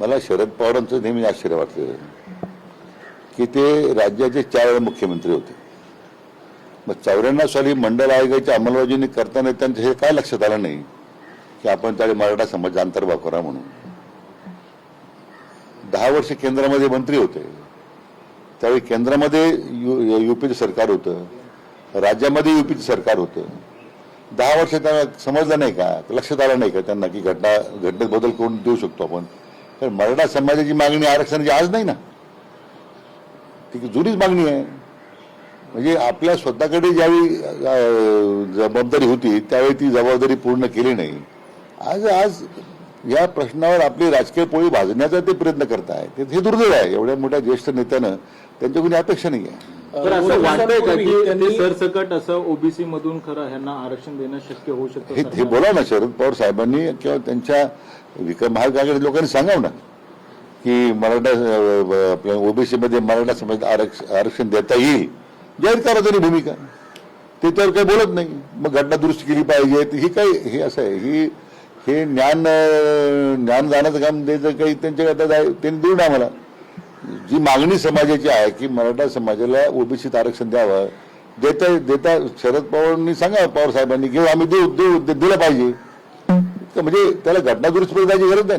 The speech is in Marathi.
मला शरद पवारांचं नेहमी आश्चर्य वाटतं की ते राज्याचे चार वेळा मुख्यमंत्री होते. मग चौऱ्याण्णव साली मंडळ आयोगाची अंमलबजावणी करताना त्यांचं हे काय लक्षात आलं नाही? की आपण त्यावेळी मराठा समाज अंतर्भाव करा म्हणून. दहा वर्ष केंद्रामध्ये मंत्री होते. त्यावेळी केंद्रामध्ये यु युपीचं सरकार होतं. राज्यामध्ये युपीचं सरकार होतं. दहा वर्ष त्यांना समजलं नाही का? लक्षात आलं नाही का त्यांना की घटना घटनेत बदल करून देऊ शकतो आपण? तर मराठा समाजाची मागणी आरक्षणाची आज नाही ना. ती जुनीच मागणी आहे. म्हणजे आपल्या स्वतःकडे ज्यावेळी जबाबदारी होती त्यावेळी ती जबाबदारी पूर्ण केली नाही. आज आज या प्रश्नावर आपली राजकीय पोळी भाजण्याचा ते प्रयत्न करत आहे ते- हे दुर्दैव आहे. एवढ्या मोठ्या ज्येष्ठ नेत्यानं त्यांच्याकडून अपेक्षा नाही आहे तर असं वाटतंय का की त्यांनी- सरसकट असं ओबीसी मधून खरं ह्यांना आरक्षण देणं शक्य होऊ शकतं हे हे? बोला ना शरद पवार साहेबांनी किंवा त्यांच्या विक्रम महाआघाडी लोकांनी सांगावं ना की मराठा आपल्या ओबीसी मध्ये मराठा समाज आरक्षण आरक्षण देता येईल. जाहीर करा तरी भूमिका. ते तर काही बोलत नाही. मग घटना दुरुस्त केली पाहिजे. ही काही हे असं आहे. ही हे ज्ञान ज्ञान जाण्याचं काम द्यायचं काही त्यांच्या त्यांनी देऊ ना आम्हाला. जी मागणी समाजाची आहे की मराठा समाजाला ओबीसीत आरक्षण द्यावं देता देता शरद पवारांनी सांगा पवार साहेबांनी घेऊ आम्ही देऊ देऊ दिलं पाहिजे. तर म्हणजे त्याला घटना दुरुस्त जायची गरज नाही ना?